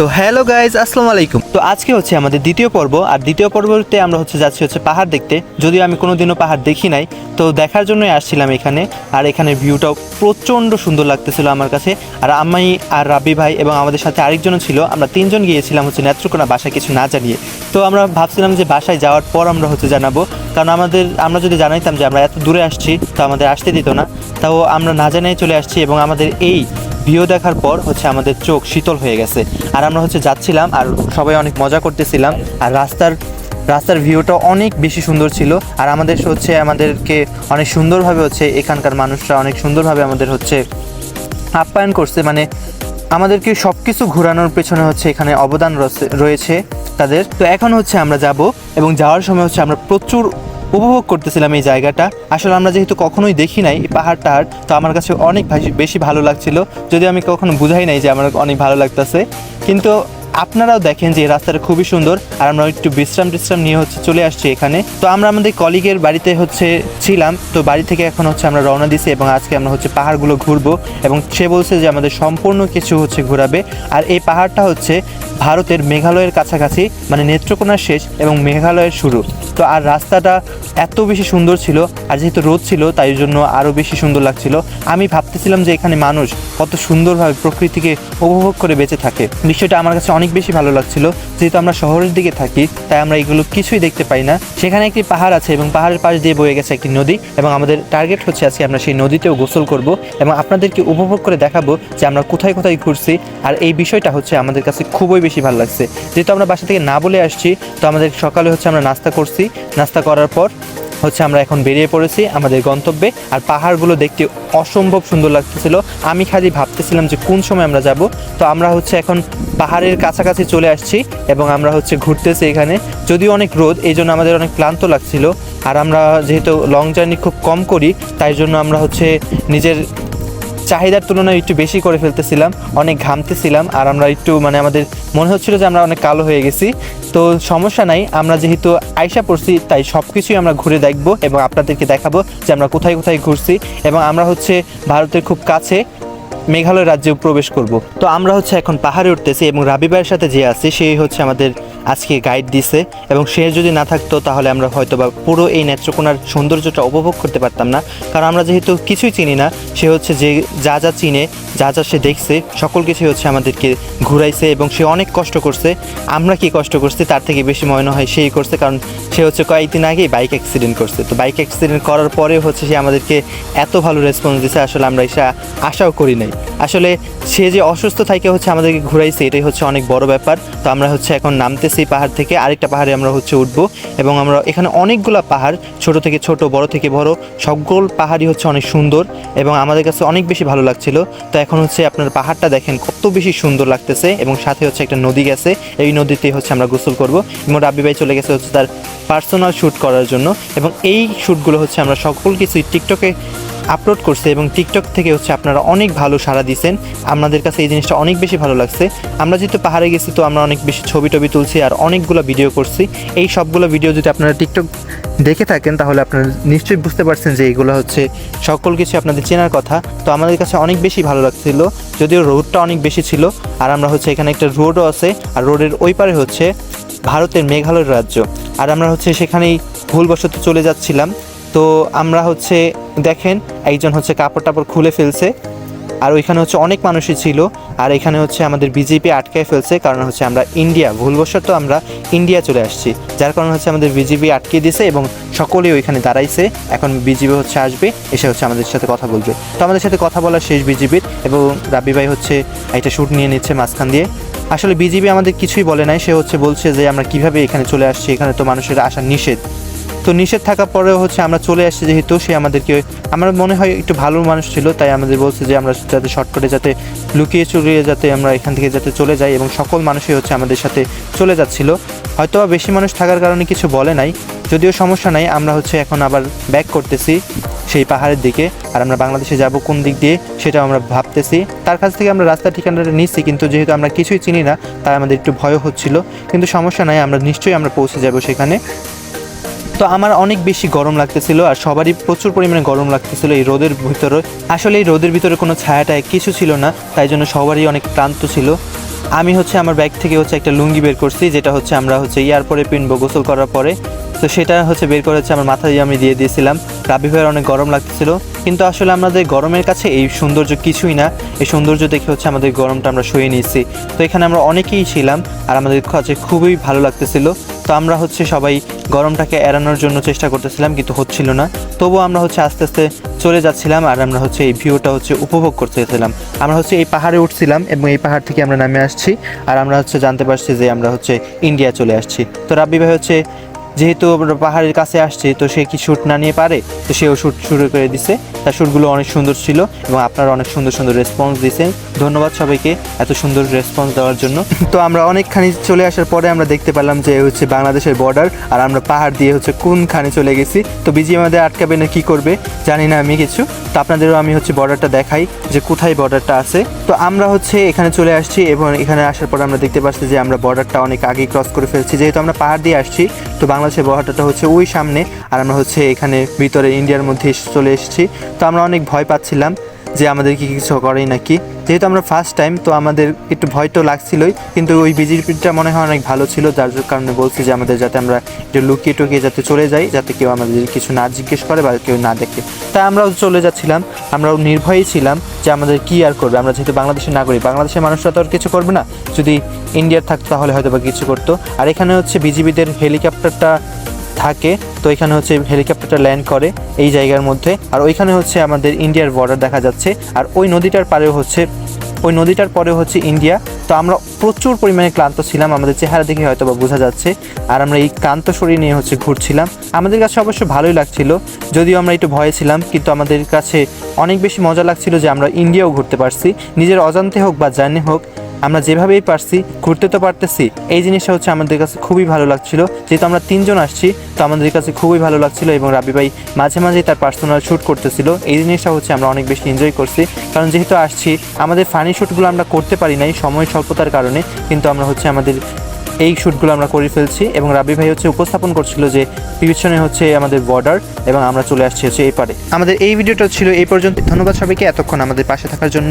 তো hello guys, আসসালামু আলাইকুম। তো আজকে হচ্ছে আমাদের দ্বিতীয় পর্ব, আর দ্বিতীয় পর্বতে আমরা হচ্ছে যাচ্ছি হচ্ছে পাহাড় দেখতে। যদিও আমি কোনোদিনও পাহাড় দেখি নাই, তো দেখার জন্যই আসছিলাম এখানে, আর এখানের ভিউটাও প্রচণ্ড সুন্দর লাগতেছিল আমার কাছে। আর আমি আর রাবি ভাই এবং আমাদের সাথে আরেকজনও ছিল, আমরা তিনজন গিয়েছিলাম হচ্ছে নেত্রকোনা বাসায় কিছু না জানিয়ে। তো আমরা ভাবছিলাম যে বাসায় যাওয়ার পর আমরা হচ্ছে জানাব, কারণ আমাদের, আমরা যদি জানাইতাম যে আমরা এত দূরে আসছি, তো আমাদের আসতে দিত না। তাও আমরা না জানাই চলে আসছি এবং আমাদের এই ভিউ দেখার পর হচ্ছে আমাদের চোখ শীতল হয়ে গেছে। আর আমরা হচ্ছে যাচ্ছিলাম আর সবাই অনেক মজা করতেছিলাম। আর রাস্তার রাস্তার ভিউটা অনেক বেশি সুন্দর ছিল। আর আমাদের হচ্ছে আমাদেরকে অনেক সুন্দরভাবে হচ্ছে এখানকার মানুষরা অনেক সুন্দরভাবে আমাদের হচ্ছে আপ্যায়ন করছে। মানে আমাদেরকে সব কিছু ঘোরানোর পেছনে হচ্ছে এখানে অবদান রয়েছে- রয়েছে তাদের। তো এখন হচ্ছে আমরা যাব এবং যাওয়ার সময় হচ্ছে আমরা প্রচুর উপভোগ করতেছিলাম এই জায়গাটা। আসলে আমরা যেহেতু কখনোই দেখি নাই এই পাহাড় টাহাড় তো আমার কাছে অনেক বেশি ভালো লাগছিল। যদি আমি কখনো বুঝাই নাই যে আমার অনেক ভালো লাগতেছে। কিন্তু আপনারাও দেখেন যে রাস্তাটা খুবই সুন্দর, আর আমরা একটু বিশ্রাম টিশ্রাম নিয়ে হচ্ছে চলে আসছি এখানে। তো আমরা আমাদের কলিগের বাড়িতে হচ্ছে ছিলাম, তো বাড়ি থেকে এখন হচ্ছে আমরা রওনা দিছি এবং আজকে আমরা হচ্ছে পাহাড়গুলো ঘুরবো এবং সে বলছে যে আমাদের সম্পূর্ণ কিছু হচ্ছে ঘোরাবে। আর এই পাহাড়টা হচ্ছে ভারতের মেঘালয়ের কাছাকাছি মানে নেত্রকোনার শেষ এবং মেঘালয়ের শুরু। তো আর রাস্তাটা এত বেশি সুন্দর ছিল, আর যেহেতু রোদ ছিল, তাই জন্য আরও বেশি সুন্দর লাগছিল। আমি ভাবতেছিলাম যে এখানে মানুষ কত সুন্দরভাবে প্রকৃতিকে উপভোগ করে বেঁচে থাকে। বিষয়টা আমার কাছে অনেক বেশি ভালো লাগছিল। যেহেতু আমরা শহরের দিকে থাকি, তাই আমরা এগুলো কিছুই দেখতে পাই না। সেখানে একটি পাহাড় আছে এবং পাহাড়ের পাশ দিয়ে বয়ে গেছে একটি নদী এবং আমাদের টার্গেট হচ্ছে আজকে আমরা সেই নদীতেও গোসল করব এবং আপনাদেরকে উপভোগ করে দেখাবো যে আমরা কোথায় কোথায় ঘুরছি। আর এই বিষয়টা হচ্ছে আমাদের কাছে খুবই বেশি ভালো লাগছে। যেহেতু আমরা বাসা থেকে না বলে আসছি, তো আমাদের সকালে হচ্ছে আমরা নাস্তা করছি। নাস্তা করার পর হচ্ছে আমরা এখন বেরিয়ে পড়েছি আমাদের গন্তব্যে। আর পাহাড়গুলো দেখতে অসম্ভব সুন্দর লাগতেছিল। আমি খালি ভাবতেছিলাম যে কোন সময় আমরা যাব। তো আমরা হচ্ছে এখন পাহাড়ের কাছাকাছি চলে আসছি এবং আমরা হচ্ছে ঘুরতেছি এখানে। যদিও অনেক রোদ এই জন্য আমাদের অনেক ক্লান্ত লাগছিল। আর আমরা যেহেতু লং জার্নি খুব কম করি, তাই জন্য আমরা হচ্ছে নিজের চাহিদার তুলনায় একটু বেশি করে ফেলতেছিলাম, অনেক ঘামতেছিলাম, আর আমরা একটু মানে আমাদের মনে হচ্ছিল যে আমরা অনেক কালো হয়ে গেছি। তো সমস্যা নাই, আমরা যেহেতু আয়সা পড়ছি, তাই সব কিছুই আমরা ঘুরে দেখব এবং আপনাদেরকে দেখাবো যে আমরা কোথায় কোথায় ঘুরছি এবং আমরা হচ্ছে ভারতের খুব কাছে মেঘালয় রাজ্যে প্রবেশ করব। তো আমরা হচ্ছে এখন পাহাড়ে উঠতেছি এবং রাবি ভাইয়ের সাথে যে আছে সেই হচ্ছে আমাদের আজকে গাইড দিছে এবং সে যদি না থাকতো তাহলে আমরা হয়তো বা পুরো এই নেত্রকোনার সৌন্দর্যটা উপভোগ করতে পারতাম না। কারণ আমরা যেহেতু কিছুই চিনি না, সে হচ্ছে যে যা যা চিনে, যা যা সে দেখছে সকল কিছুই হচ্ছে আমাদেরকে ঘুরাইছে এবং সে অনেক কষ্ট করছে। আমরা কি কষ্ট করছি তার থেকে বেশি মনে হয় সেই করছে কারণ সে হচ্ছে কয়েকদিন আগেই বাইক অ্যাক্সিডেন্ট করছে। তো বাইক অ্যাক্সিডেন্ট করার পরে হচ্ছে সে আমাদেরকে এত ভালো রেসপন্স দিছে, আসলে আমরা এটা আশাও করি নাই। আসলে সে যে অসুস্থ থাকে হচ্ছে আমাদেরকে ঘুরাইছে, এটাই হচ্ছে অনেক বড় ব্যাপার। তো আমরা হচ্ছে এখন নামতেছি। পাহাড় থেকে আরেকটা পাহাড়ে আমরা হচ্ছে উঠবো। এবং আমরা এখানে অনেকগুলো পাহাড়, ছোট থেকে ছোট, বড় থেকে বড়, সকল পাহাড়ই হচ্ছে অনেক সুন্দর এবং আমাদের কাছে অনেক বেশি ভালো লাগছিল। তো এখন হচ্ছে আপনার পাহাড়টা দেখেন, কত বেশি সুন্দর লাগতেছে এবং সাথে হচ্ছে একটা নদী গেছে। এই নদীতে হচ্ছে আমরা গোসল করব। এবং রাব্বি ভাই চলে গেছে হচ্ছে তার পার্সোনাল শ্যুট করার জন্য। এবং এই শ্যুটগুলো হচ্ছে আমরা সকল কিছুই টিকটকে আপলোড করছে এবং টিকটক থেকে হচ্ছে আপনারা অনেক ভালো সাড়া দিয়েছেন আপনাদের কাছে এই জিনিসটা অনেক বেশি ভালো লাগছে। আমরা যেহেতু পাহাড়ে গেছি, তো আমরা অনেক বেশি ছবি টবি তুলছি আর অনেকগুলো ভিডিও করছি। এই সবগুলো ভিডিও যদি আপনারা টিকটক দেখে থাকেন, তাহলে আপনারা নিশ্চয়ই বুঝতে পারছেন যে এইগুলো হচ্ছে সকল কিছু আপনাদের চেনার কথা। তো আমাদের কাছে অনেক বেশি ভালো লাগছিল, যদিও রোডটা অনেক বেশি ছিল। আর আমরা হচ্ছে এখানে একটা রোডও আছে, আর রোডের ওই পারে হচ্ছে ভারতের মেঘালয় রাজ্য। আর আমরা হচ্ছে সেখানেই ভুলবশত চলে যাচ্ছিলাম। তো আমরা হচ্ছে, দেখেন, একজন হচ্ছে কাপড় টাপড় খুলে ফেলছে, আর ওইখানে হচ্ছে অনেক মানুষই ছিল, আর এখানে হচ্ছে আমাদের বিজেপি আটকায় ফেলছে, কারণ হচ্ছে আমরা ইন্ডিয়া ভুলবশত আমরা ইন্ডিয়া চলে আসছি, যার কারণে হচ্ছে আমাদের বিজেপি আটকে দিয়েছে এবং সকলেই ওইখানে দাঁড়াইছে, এখন বিজিবি হচ্ছে আসবে, এসে হচ্ছে আমাদের সাথে কথা বলবে। তো আমাদের সাথে কথা বলা শেষ বিজিবির এবং রাবি ভাই হচ্ছে একটা শ্যুট নিয়ে নিচ্ছে মাঝখান দিয়ে। আসলে বিজিবি আমাদের কিছুই বলে নাই, সে হচ্ছে বলছে যে আমরা কীভাবে এখানে চলে আসছি, এখানে তো মানুষের আসা নিষেধ। তো নিষেধ থাকার পরেও হচ্ছে আমরা চলে আসছি যেহেতু সে আমাদেরকে, আমার মনে হয় একটু ভালো মানুষ ছিল, তাই আমাদের বলছে যে আমরা যাতে শর্টকাটে যাতে লুকিয়ে চুরিয়ে যাতে আমরা এখান থেকে যাতে চলে যাই এবং সকল মানুষই হচ্ছে আমাদের সাথে চলে যাচ্ছিল। হয়তো বা বেশি মানুষ থাকার কারণে কিছু বলে নাই, যদিও সমস্যা নাই, আমরা হচ্ছে এখন আবার ব্যাক করতেছি সেই পাহাড়ের দিকে, আর আমরা বাংলাদেশে যাব কোন দিক দিয়ে সেটাও আমরা ভাবতেছি। তার কাছ থেকে আমরা রাস্তার ঠিকানাটা নিচ্ছি, কিন্তু যেহেতু আমরা কিছুই চিনি না, তাই আমাদের একটু ভয় হচ্ছিল, কিন্তু সমস্যা নাই, আমরা নিশ্চয়ই আমরা পৌঁছে যাব সেখানে। তো আমার অনেক বেশি গরম লাগতেছিল আর সবারই প্রচুর পরিমাণে গরম লাগতেছিল এই রোদের ভিতরে। আসলে এই রোদের ভিতরে কোনো ছায়াটায় কিছু ছিল না, তাই জন্য সবারই অনেক ক্লান্ত ছিল। আমি হচ্ছে আমার ব্যাগ থেকে হচ্ছে একটা লুঙ্গি বের করছি, যেটা হচ্ছে আমরা হচ্ছে ইয়ার পরে পিনবো গোসল করার পরে। তো সেটা হচ্ছে বের করে হচ্ছে আমার মাথায় আমি দিয়ে দিয়েছিলাম। রাবি ভাইয়ের অনেক গরম লাগতেছিল। কিন্তু আসলে আমাদের গরমের কাছে এই সৌন্দর্য কিছুই না, এই সৌন্দর্য দেখে হচ্ছে আমাদের গরমটা আমরা শুয়ে নিয়েছি। তো এখানে আমরা অনেকেই ছিলাম আর আমাদের কাছে খুবই ভালো লাগতেছিল। তো আমরা হচ্ছে সবাই গরমটাকে এড়ানোর জন্য চেষ্টা করতেছিলাম, কিন্তু হচ্ছিল না। তবুও আমরা হচ্ছে আস্তে আস্তে চলে যাচ্ছিলাম আর আমরা হচ্ছে এই ভিউটা হচ্ছে উপভোগ করতেছিলাম। আমরা হচ্ছে এই পাহাড়ে উঠছিলাম এবং এই পাহাড় থেকে আমরা নামে আসছি আর আমরা হচ্ছে জানতে পারছি যে আমরা হচ্ছে ইন্ডিয়া চলে আসছি। তো রাব্বি ভাই হচ্ছে যেহেতু আমরা পাহাড়ের কাছে আসছি, তো সে কি শ্যুট না নিয়ে পারে? তো সেও শ্যুট শুরু করে দিছে। তার শ্যুটগুলো অনেক সুন্দর ছিল এবং আপনারা অনেক সুন্দর সুন্দর রেসপন্স দিয়েছেন। ধন্যবাদ সবাইকে এত সুন্দর রেসপন্স দেওয়ার জন্য। তো আমরা অনেকখানি চলে আসার পরে আমরা দেখতে পেলাম যে হচ্ছে বাংলাদেশের বর্ডার আর আমরা পাহাড় দিয়ে হচ্ছে কোনখানে চলে গেছি। তো বিজি আমাদের আটকাবে না, কি করবে? জানি না আমি কিছু। তো আপনাদেরও আমি হচ্ছে বর্ডারটা দেখাই যে কোথায় বর্ডারটা আছে। তো আমরা হচ্ছে এখানে চলে আসছি এবং এখানে আসার পর আমরা দেখতে পাচ্ছি যে আমরা বর্ডারটা অনেক আগে ক্রস করে ফেলছি। যেহেতু আমরা পাহাড় দিয়ে আসছি তো বাংলাদেশের বর্ডারটা হচ্ছে ওই সামনে, আর আমরা হচ্ছে এখানে ভিতরে ইন্ডিয়ার মধ্যে চলে এসেছি। তো আমরা অনেক ভয় পাচ্ছিলাম। যে আমাদের কি কিছু করেই নাকি। যেহেতু আমরা ফার্স্ট টাইম তো আমাদের একটু ভয় তো লাগছিলই, কিন্তু ওই বিজেপিটা মনে হয় অনেক ভালো ছিল, যার কারণে বলছি যে আমাদের যাতে আমরা একটু লুকিয়ে টুকিয়ে যাতে চলে যাই, যাতে কেউ আমাদের কিছু না জিজ্ঞেস করে বা কেউ না দেখে। তাই আমরাও চলে যাচ্ছিলাম, আমরাও নির্ভয়ই ছিলাম যে আমাদের কি আর করবে। আমরা যেহেতু বাংলাদেশের নাগরিক, বাংলাদেশের মানুষরা তো আর কিছু করবে না। যদি ইন্ডিয়ার থাকতো তাহলে হয়তো বা কিছু করতো। আর এখানে হচ্ছে বিজিবিদের হেলিকপ্টারটা থাকে। তো এখানে হচ্ছে হেলিকপ্টারটা ল্যান্ড করে এই জায়গার মধ্যে। আর ওইখানে হচ্ছে আমাদের ইন্ডিয়ার বর্ডার দেখা যাচ্ছে। আর ওই নদীটার পারেও হচ্ছে, ওই নদীটার পরে হচ্ছে ইন্ডিয়া। তো আমরা প্রচুর পরিমাণে ক্লান্ত ছিলাম। আমাদের চেহারা দেখে হয়তো বা বোঝা যাচ্ছে। আর আমরা এই ক্লান্ত শরীর নিয়ে হচ্ছে ঘুরছিলাম। আমাদের কাছে অবশ্য ভালোই লাগছিল। যদিও আমরা একটু ভয়ে ছিলাম, কিন্তু আমাদের কাছে অনেক বেশি মজা লাগছিল যে আমরা ইন্ডিয়াও ঘুরতে পারছি। নিজের অজান্তে হোক বা জানে হোক আমরা যেভাবেই পারছি, ঘুরতে তো পারতেছি, এই জিনিসটা হচ্ছে আমাদের কাছে খুবই ভালো লাগছিল। যেহেতু আমরা তিনজন আসছি, তো আমাদের কাছে খুবই ভালো লাগছিল এবং রাবি ভাই মাঝে মাঝেই তার পার্সোনাল শ্যুট করতেছিল। এই জিনিসটা হচ্ছে আমরা অনেক বেশি এনজয় করছি। কারণ যেহেতু আসছি, আমাদের ফানি শ্যুটগুলো আমরা করতে পারি নাই সময় স্বল্পতার কারণে, কিন্তু আমরা হচ্ছে আমাদের এই শ্যুটগুলো আমরা করে ফেলছি এবং রাবি ভাই হচ্ছে উপস্থাপন করছিল যে পিছনে হচ্ছে আমাদের বর্ডার এবং আমরা চলে আসছি হচ্ছে এই পারে। আমাদের এই ভিডিওটা ছিল এই পর্যন্ত। ধন্যবাদ সবাইকে, এতক্ষণ আমাদের পাশে থাকার জন্য।